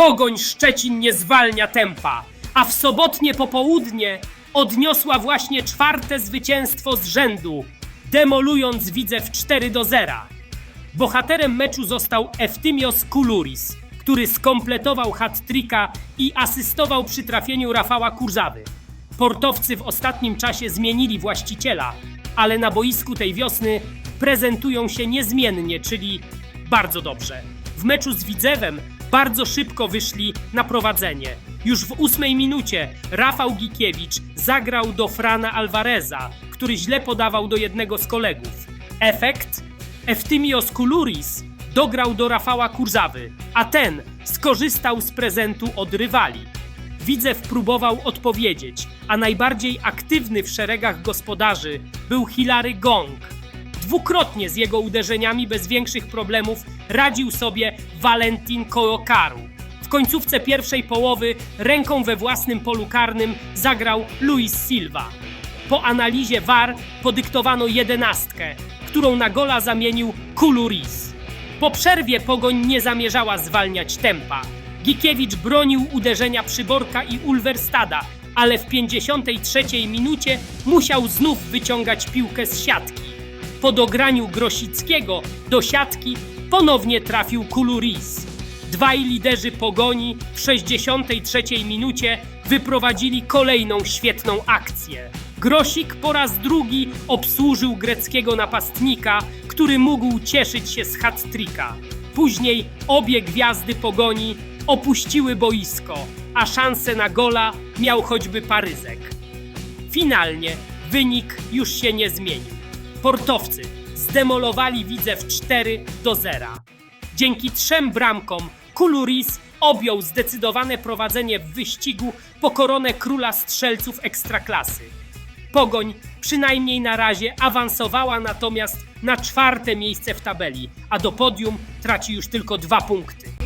Pogoń Szczecin nie zwalnia tempa, a w sobotnie popołudnie odniosła właśnie czwarte zwycięstwo z rzędu, demolując Widzew 4 do 0. Bohaterem meczu został Eftymios Kuluris, który skompletował hat-tricka i asystował przy trafieniu Rafała Kurzawy. Portowcy w ostatnim czasie zmienili właściciela, ale na boisku tej wiosny prezentują się niezmiennie, czyli bardzo dobrze. W meczu z Widzewem bardzo szybko wyszli na prowadzenie. Już w ósmej minucie Rafał Gikiewicz zagrał do Frana Alvareza, który źle podawał do jednego z kolegów. Efekt? Eftymios Kuluris dograł do Rafała Kurzawy, a ten skorzystał z prezentu od rywali. Widzew próbował odpowiedzieć, a najbardziej aktywny w szeregach gospodarzy był Hilary Gong. Dwukrotnie z jego uderzeniami bez większych problemów radził sobie Valentin Kołokaru. W końcówce pierwszej połowy ręką we własnym polu karnym zagrał Luis Silva. Po analizie VAR podyktowano jedenastkę, którą na gola zamienił Kuluris. Po przerwie Pogoń nie zamierzała zwalniać tempa. Gikiewicz bronił uderzenia Przyborka i Ulverstada, ale w 53 minucie musiał znów wyciągać piłkę z siatki. Po dograniu Grosickiego do siatki ponownie trafił Kuluris. Dwaj liderzy Pogoni w 63 minucie wyprowadzili kolejną świetną akcję. Grosik po raz drugi obsłużył greckiego napastnika, który mógł cieszyć się z hat-tricka. Później obie gwiazdy Pogoni opuściły boisko, a szansę na gola miał choćby Paryzek. Finalnie wynik już się nie zmienił. Portowcy zdemolowali Widzew 4 do 0. Dzięki trzem bramkom Kuluris objął zdecydowane prowadzenie w wyścigu po koronę króla strzelców ekstraklasy. Pogoń przynajmniej na razie awansowała natomiast na czwarte miejsce w tabeli, a do podium traci już tylko dwa punkty.